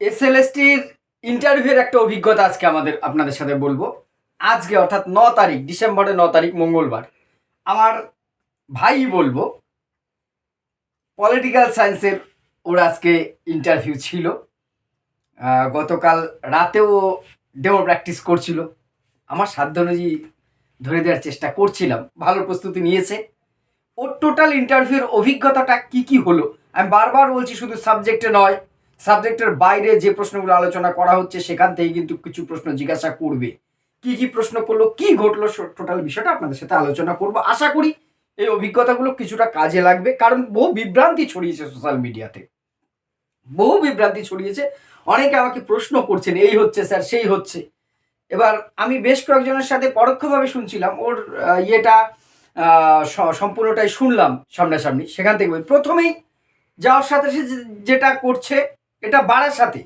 এসএলএসটির ইন্টারভিউয়ের একটা অভিজ্ঞতা আজকে আমাদের, আপনাদের সাথে বলব। আজকে অর্থাৎ ন তারিখ, ডিসেম্বরের ন তারিখ, মঙ্গলবার। আমার ভাই বলব পলিটিক্যাল সায়েন্সের ওর আজকে ইন্টারভিউ ছিল। গতকাল রাতেও ডেমো প্র্যাকটিস করছিল। আমার সাধ্য অনুযায়ী ধরে দেওয়ার চেষ্টা করছিলাম। ভালো প্রস্তুতি নিয়েছে। ওর টোটাল ইন্টারভিউর অভিজ্ঞতাটা কি কি হলো? আমি বারবার বলছি শুধু সাবজেক্টে নয় সাবজেক্টের বাইরে যে প্রশ্নগুলো আলোচনা করা হচ্ছে সেখান থেকে কিন্তু কিছু প্রশ্ন জিজ্ঞাসা করবে। কি কি প্রশ্ন করল, কি ঘটলো টোটাল বিষয়টা আপনাদের সাথে আলোচনা করব। আশা করি এই অভিজ্ঞতাগুলো কিছুটা কাজে লাগবে, কারণ বহু বিভ্রান্তি ছড়িয়েছে সোশ্যাল মিডিয়াতে বহু বিভ্রান্তি ছড়িয়েছে। অনেকে আমাকে প্রশ্ন করছেন, এই হচ্ছে স্যার সেই হচ্ছে। এবার আমি বেশ কয়েকজনের সাথে পরোক্ষভাবে শুনছিলাম, ওর ইয়েটা সম্পূর্ণটাই শুনলাম সামনাসামনি। সেখান থেকে প্রথমেই যাওয়ার সাথে সে যেটা করছে, এটা বারাসাতে,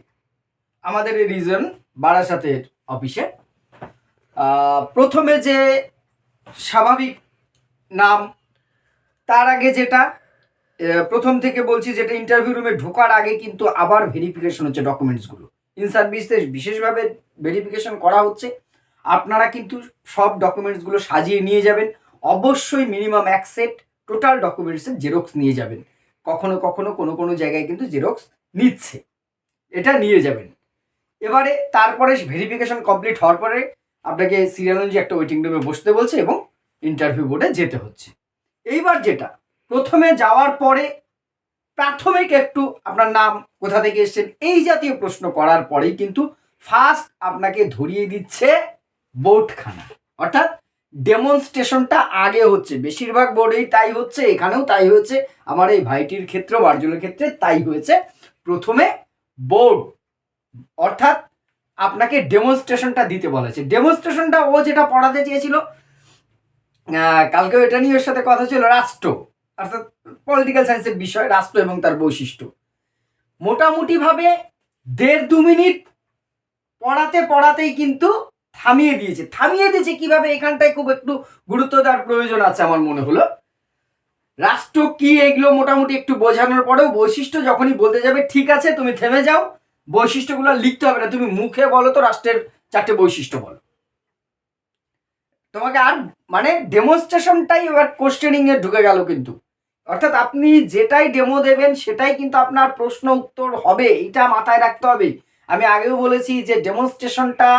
আমাদের এই রিজন বারাসাতের অফিসে প্রথমে যে স্বাভাবিক নাম, তার আগে যেটা প্রথম থেকে বলছি যেটা ইন্টারভিউ রুমে ঢোকার আগে কিন্তু আবার ভেরিফিকেশন হচ্ছে ডকুমেন্টসগুলো ইন সার্ভিসে বিশেষভাবে ভেরিফিকেশন করা হচ্ছে। আপনারা কিন্তু সব ডকুমেন্টসগুলো সাজিয়ে নিয়ে যাবেন। অবশ্যই মিনিমাম এক সেট টোটাল ডকুমেন্টসের জেরক্স নিয়ে যাবেন। কখনো কখনো কোনো কোনো জায়গায় কিন্তু জেরক্স নিচ্ছে। এটা নিয়ে যাবেন। এবারে তারপরে ভেরিফিকেশন কমপ্লিট হওয়ার পরে আপনাকে সিরিয়াল অনুযায়ী একটা ওয়েটিং রুমে বসতে বলছে এবং ইন্টারভিউ বোর্ডে যেতে হচ্ছে। এইবার যেটা, প্রথমে যাওয়ার পরে প্রাথমিক একটু আপনার নাম কোথা থেকে এসেছেন এই জাতীয় প্রশ্ন করার পরেই কিন্তু ফার্স্ট আপনাকে ধরিয়ে দিচ্ছে বোর্ডখানা অর্থাৎ ডেমনস্ট্রেশনটা আগে হচ্ছে। বেশিরভাগ বোর্ডেই তাই হচ্ছে এখানেও তাই হয়েছে। আমার এই ভাইটির ক্ষেত্রে বার্জুলের ক্ষেত্রে তাই হয়েছে। প্রথমে বোর্ড অর্থাৎ আপনাকে ডেমনস্ট্রেশনটা দিতে বলেছে। ডেমনস্ট্রেশনটা ও যেটা পড়াতে চেয়েছিল আহ, কালকেও এটা নিয়ে ওর সাথে কথা ছিল রাষ্ট্র অর্থাৎ পলিটিক্যাল সায়েন্সের বিষয় রাষ্ট্র এবং তার বৈশিষ্ট্য। মোটামুটিভাবে দেড় দু মিনিট পড়াতে পড়াতেই কিন্তু থামিয়ে দিয়েছে। থামিয়ে দিয়েছে কীভাবে? এখানটায় খুব একটু গুরুত্ব দেওয়ার প্রয়োজন আছে আমার মনে হলো। রাষ্ট্র কি এগুলো মোটামুটি একটু বোঝানোর পরেও বৈশিষ্ট্য যখনই বলতে যাবে, ঠিক আছে, তুমি থেমে যাও। বৈশিষ্ট্যগুলো লিখতে হবে না। তুমি মুখে বলো তো, রাষ্ট্রের চারটে বৈশিষ্ট্য বলো। তোমাকে আর মানে ডেমনস্ট্রেশনটাই এবার কোশ্চেনিং এ ঢুকে গেল কিন্তু। অর্থাৎ আপনি যেটাই ডেমো দেবেন, সেটাই কিন্তু আপনার প্রশ্ন উত্তর হবে। এটা মাথায় রাখতে হবে। আমি আগেও বলেছি যে ডেমনস্ট্রেশনটা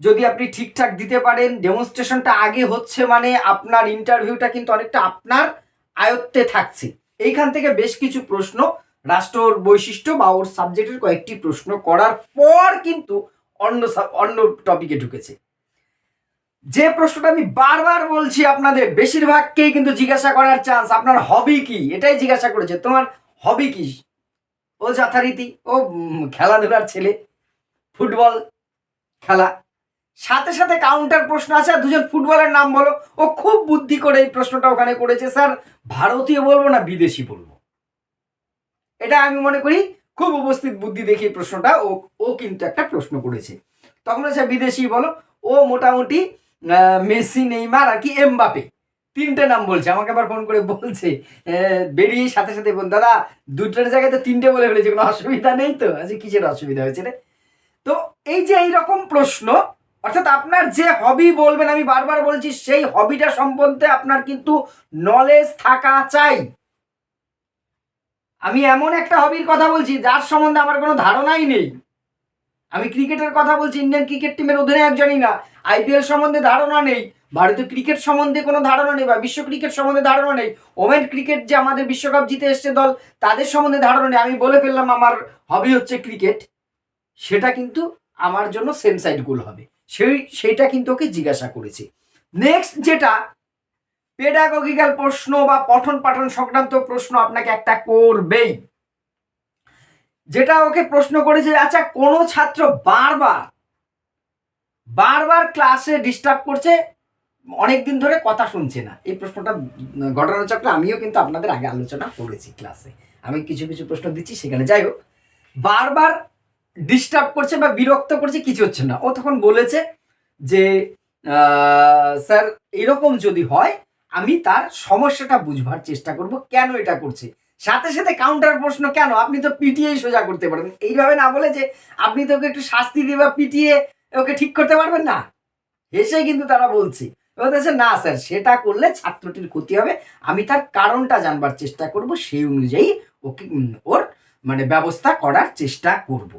যদি আপনি ঠিকঠাক দিতে পারেন ডেমনস্ট্রেশনটা আগে হচ্ছে মানে আপনার ইন্টারভিউটা কিন্তু অনেকটা আপনার আয়ত্তে থাকছে। এইখান থেকে বেশ কিছু প্রশ্ন রাষ্ট্রর বৈশিষ্ট্য বা ওর সাবজেক্টের কয়েকটি প্রশ্ন করার পর কিন্তু অন্য অন্য টপিকে ঢুকেছে। যে প্রশ্নটা আমি বারবার বলছি আপনাদের, বেশিরভাগকেই কিন্তু জিজ্ঞাসা করার চান্স আপনার হবি কি? এটাই জিজ্ঞাসা করেছে, তোমার হবি কি? ও যথারীতি, ও খেলাধুলার ছেলে, ফুটবল খেলা। সাথে সাথে কাউন্টার প্রশ্ন আছে, আর দুজন ফুটবলের নাম বলো। ও খুব বুদ্ধি করে এই প্রশ্নটা ওখানে করেছে। স্যার, ভারতীয় বলব না বিদেশি বলব? এটা আমি মনে করি খুব উপস্থিত বুদ্ধি দেখে প্রশ্নটা ও ও কিন্তু একটা প্রশ্ন করেছে। তখন হচ্ছে বিদেশি বলো? ও মোটামুটি মেসি, নেইমার, আর কি এমবাপে। তিনটে নাম বলছে। আমাকে আবার ফোন করে বলছে বেরিয়ে সাথে সাথে বল দাদা দুটোর জায়গায় তো তিনটে বলে ফেলেছে। কোনো অসুবিধা নেই তো? আচ্ছা কিসের অসুবিধা হয়েছে রে? তো এই যে এইরকম প্রশ্ন অর্থাৎ আপনার যে হবি বলবেন, আমি বারবার বলছি, সেই হবিটা সম্বন্ধে আপনার কিন্তু নলেজ থাকা চাই। আমি এমন একটা হবির কথা বলছি, যার সম্বন্ধে আমার কোনো ধারণাই নেই। আমি ক্রিকেটের কথা বলছি, ইন্ডিয়ান ক্রিকেট টিমের অধিনায়ক জানি না। আইপিএল সম্বন্ধে ধারণা নেই, ভারতীয় ক্রিকেট সম্বন্ধে কোনো ধারণা নেই, বা বিশ্ব ক্রিকেট সম্বন্ধে ধারণা নেই। ওমেন ক্রিকেট যে আমাদের বিশ্বকাপ জিতে এসছে দল, তাদের সম্বন্ধে ধারণা নেই। আমি বলে ফেললাম, আমার হবি হচ্ছে ক্রিকেট। সেটা কিন্তু আমার জন্য সেম গোল হবে। সেই, সেইটা কিন্তু ওকে জিজ্ঞাসা করেছি। নেক্সট যেটা পেডাগোগিক্যাল প্রশ্ন বা পঠন পাঠন সংক্রান্ত প্রশ্ন আপনাকে একটা করবেই। যেটা ওকে প্রশ্ন করেছে আচ্ছা কোনো ছাত্র বারবার বারবার ক্লাসে ডিস্টার্ব করছে? অনেক দিন ধরে কথা শুনছে না। এই প্রশ্নটা ঘটনাচক্রে আমিও কিন্তু আপনাদের আগে আলোচনা করেছি ক্লাসে। আমি কিছু কিছু প্রশ্ন দিচ্ছি সেখানে। যাই হোক, বারবার ডিস্টার্ব করছে বা বিরক্ত করছে কিছু হচ্ছে না। ও তখন বলেছে যে স্যার, এরকম যদি হয়, আমি তার সমস্যাটা বুঝবার চেষ্টা করব, কেন এটা করছে? সাথে সাথে কাউন্টার প্রশ্ন, কেন? আপনি তো পিটিয়ে সোজা করতে পারবেন। এইভাবে না বলে যে, আপনি তো ওকে একটু শাস্তি দিয়ে বা পিটিয়ে ওকে ঠিক করতে পারবেন না। হেসে কিন্তু তারা বলছে। বলছে, না, স্যার, সেটা করলে ছাত্রটির ক্ষতি হবে। আমি তার কারণটা জানবার চেষ্টা করব, সেই অনুযায়ী ওকে ওর মানে ব্যবস্থা করার চেষ্টা করব।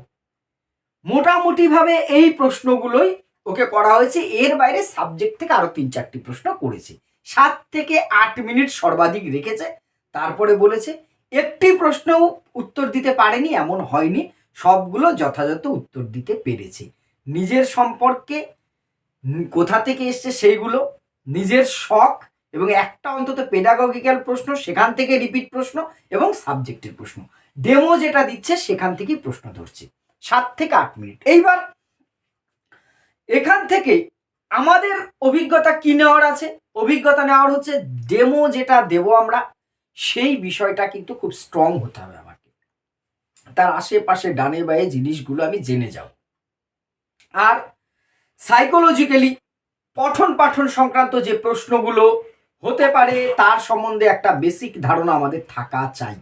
মোটামুটিভাবে এই প্রশ্নগুলোই ওকে করা হয়েছে। এর বাইরে সাবজেক্ট থেকে আরও তিন চারটি প্রশ্ন করেছে। সাত থেকে আট মিনিট সর্বাধিক রেখেছে। তারপরে বলেছে, একটি প্রশ্নও উত্তর দিতে পারেনি, এমন হয়নি। সবগুলো যথাযথ উত্তর দিতে পেরেছে। নিজের সম্পর্কে কোথা থেকে এসছে সেইগুলো, নিজের শখ এবং একটা অন্তত পেডাগজিক্যাল প্রশ্ন, সেখান থেকে রিপিট প্রশ্ন এবং সাবজেক্টের প্রশ্ন। ডেমো যেটা দিচ্ছে, সেখান থেকেই প্রশ্ন ধরছে। সাত থেকে আট মিনিট। এইবার এখান থেকে আমাদের অভিজ্ঞতা কি নেওয়ার আছে? অভিজ্ঞতা নেওয়ার হচ্ছে ডেমো যেটা দেব আমরা, সেই বিষয়টা কিন্তু খুব স্ট্রং হতে হবে আমাকে। তার আশেপাশে ডানে বায়ে জিনিসগুলো আমি জেনে যাব। আর সাইকোলজিক্যালি পঠন পাঠন সংক্রান্ত যে প্রশ্নগুলো হতে পারে, তার সম্বন্ধে একটা বেসিক ধারণা আমাদের থাকা চাই।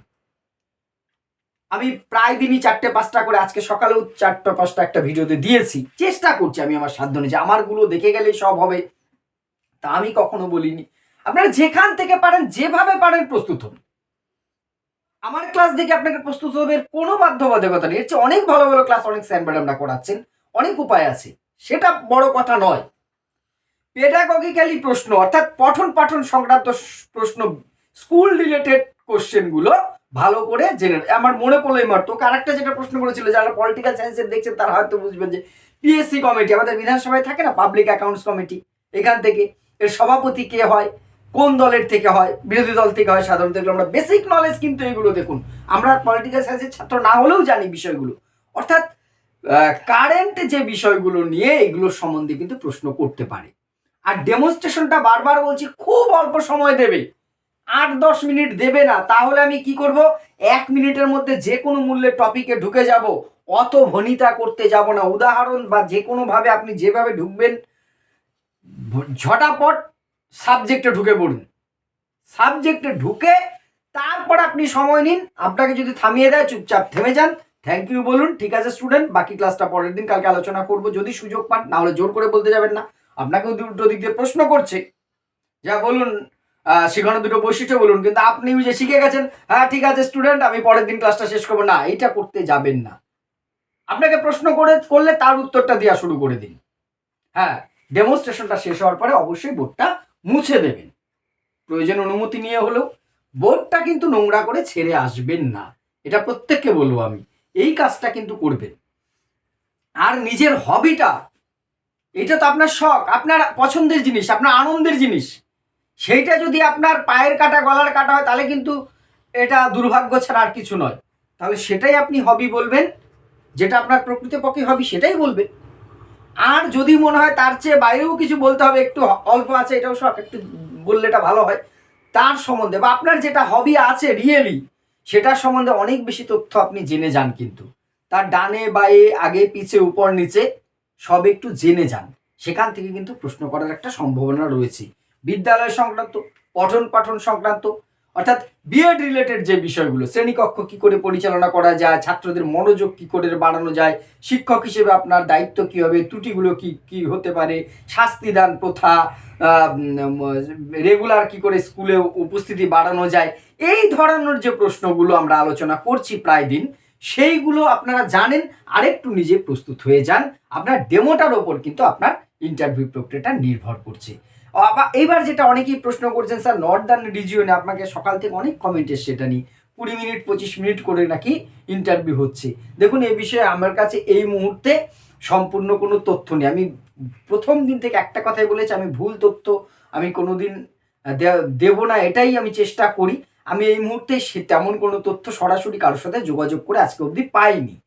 আমি প্রায় দিনই চারটে পাঁচটা করে আজকে সকালেও চারটা পাঁচটা একটা ভিডিওতে দিয়েছি। চেষ্টা করছি আমি আমার সাধ্য যে আমারগুলো দেখে গেলেই সব হবে। তা আমি কখনো বলিনি। আপনারা যেখান থেকে পারেন, যেভাবে পারেন প্রস্তুত হন। আমার ক্লাস দেখে আপনাকে প্রস্তুত হবে কোনো বাধ্যবাধকতা নেই। এর চেয়ে অনেক ভালো ভালো ক্লাস অনেক স্যার ম্যাডামরা করাচ্ছেন। অনেক উপায় আছে। সেটা বড় কথা নয়। পেডাগজিক্যালি প্রশ্ন, অর্থাৎ পঠন পাঠন সংক্রান্ত প্রশ্ন স্কুল রিলেটেড কোশ্চেনগুলো ভালো করে জেনে আমার মনে পড়ল এই মাত্র আরেকটা যেটা প্রশ্ন করেছিল, যারা পলিটিক্যাল সায়েন্সের দেখছেন, তারা হয়তো বুঝবেন যে পিএসসি কমিটি আমাদের বিধানসভায় থাকে না পাবলিক অ্যাকাউন্টস কমিটি এখান থেকে এর সভাপতি কে হয়? কোন দলের থেকে হয়? বিরোধী দল থেকে হয় সাধারণত এগুলো আমরা বেসিক নলেজ কিন্তু এগুলো দেখুন। আমরা পলিটিক্যাল সায়েন্সের ছাত্র না হলেও জানি বিষয়গুলো। অর্থাৎ কারেন্ট যে বিষয়গুলো নিয়ে এগুলো সম্বন্ধে কিন্তু প্রশ্ন করতে পারে। আর ডেমনস্ট্রেশনটা বারবার বলছি, খুব অল্প সময় দেবে। আট দশ মিনিট দেবে না, তাহলে আমি কি করব? এক মিনিটের মধ্যে যে কোনো মূল্যের টপিকে ঢুকে যাব। অত ভনিতা করতে যাব না। উদাহরণ বা যে কোনোভাবে আপনি যেভাবে ঢুকবেন, ঝটাপট সাবজেক্টে ঢুকে পড়ুন। সাবজেক্টে ঢুকে তারপর আপনি সময় নিন। আপনাকে যদি থামিয়ে দেয়, চুপচাপ থেমে যান। থ্যাংক ইউ বলুন। ঠিক আছে স্টুডেন্ট বাকি ক্লাসটা পরের দিন কালকে আলোচনা করব। যদি সুযোগ পান, না হলে জোর করে বলতে যাবেন না। আপনাকেও দুটো দিক দিয়ে প্রশ্ন করছে। যা বলুন। আহ, শেখানো দুটো বৈশিষ্ট্য বলুন কিন্তু আপনি যে শিখে গেছেন হ্যাঁ ঠিক আছে স্টুডেন্ট আমি পরের দিন ক্লাসটা শেষ করব। না এইটা করতে যাবেন না। আপনাকে প্রশ্ন করে করলে তার উত্তরটা দেওয়া শুরু করে দিন। হ্যাঁ ডেমনস্ট্রেশনটা শেষ হওয়ার পরে অবশ্যই বোর্ডটা মুছে দেবেন। প্রয়োজন অনুমতি নিয়ে হলেও বোর্ডটা কিন্তু নোংরা করে ছেড়ে আসবেন না। এটা প্রত্যেককে বলব আমি এই কাজটা কিন্তু করবেন। আর নিজের হবিটা এটা তো আপনার শখ আপনার পছন্দের জিনিস আপনার আনন্দের জিনিস। সেইটা যদি আপনার পায়ের কাটা, গলার কাটা হয়, তাহলে কিন্তু এটা দুর্ভাগ্য ছাড়া আর কিছু নয়। তাহলে সেটাই আপনি হবি বলবেন, যেটা আপনার প্রকৃতপক্ষে হবি সেটাই বলবেন। আর যদি মনে হয় তার চেয়ে বাইরেও কিছু বলতে হবে, একটু অল্প আছে, এটাও শখ একটু বললে এটা ভালো হয়, তার সম্বন্ধে বা আপনার যেটা হবি আছে রিয়েলি সেটার সম্বন্ধে অনেক বেশি তথ্য আপনি জেনে যান কিন্তু। তার ডানে, বায়ে, আগে, পিছে, উপর, নিচে, সব একটু জেনে যান। সেখান থেকে কিন্তু প্রশ্ন করার একটা সম্ভাবনা রয়েছে। বিদ্যালয় সংক্রান্ত, পঠন পাঠন সংক্রান্ত, অর্থাৎ বিএড রিলেটেড যে বিষয়গুলো, শ্রেণীকক্ষ কি করে পরিচালনা করা যায়, ছাত্রদের মনোযোগ কি করে বাড়ানো যায়, শিক্ষক হিসেবে আপনার দায়িত্ব কি হবে, ত্রুটিগুলো কি কি হতে পারে, শাস্তিদান প্রথা রেগুলার কি করে স্কুলে উপস্থিতি বাড়ানো যায়, এই ধরনের যে প্রশ্নগুলো আমরা আলোচনা করছি প্রায় দিন, সেইগুলো আপনারা জানেন, আরেকটু নিজে প্রস্তুত হয়ে যান, আপনার ডেমোটার ওপর কিন্তু আপনার ইন্টারভিউ প্রক্রিয়াটা নির্ভর করছে। এইবার যেটা অনেকেই প্রশ্ন করছেন, স্যার, নর্দার্ন রিজিয়নে আপনাকে সকাল থেকে অনেক কমেন্ট এসছে এটা নিয়ে। কুড়ি মিনিট, পঁচিশ মিনিট করে নাকি ইন্টারভিউ হচ্ছে? দেখুন এই বিষয়ে আমার কাছে এই মুহূর্তে সম্পূর্ণ কোনো তথ্য নেই। আমি প্রথম দিন থেকে একটা কথাই বলেছি, আমি ভুল তথ্য আমি কোনোদিন দে- দেব না, এটাই আমি চেষ্টা করি। আমি এই মুহূর্তে সে তেমন কোনো তথ্য সরাসরি কারোর সাথে যোগাযোগ করে আজকে অবধি পাইনি।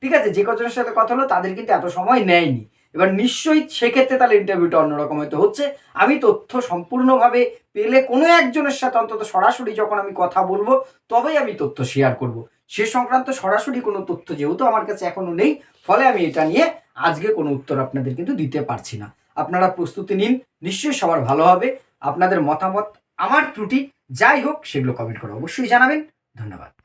ঠিক আছে, যে কজনের সাথে কথা হলো তাদের কিন্তু এত সময় নেয়নি। এবার নিশ্চয়ই সেক্ষেত্রে তাহলে ইন্টারভিউটা অন্যরকম হয়তো হচ্ছে। আমি তথ্য সম্পূর্ণভাবে পেলে কোনো একজনের সাথে অন্তত সরাসরি যখন আমি কথা বলব, তবেই আমি তথ্য শেয়ার করব। সে সংক্রান্ত সরাসরি কোনো তথ্য যেহেতু আমার কাছে এখনও নেই, ফলে আমি এটা নিয়ে আজকে কোনো উত্তর আপনাদের কিন্তু দিতে পারছি না। আপনারা প্রস্তুতি নিন, নিশ্চয়ই সবার ভালো হবে। আপনাদের মতামত, আমার ত্রুটি, যাই হোক, সেগুলো কমেন্ট করে অবশ্যই জানাবেন। ধন্যবাদ।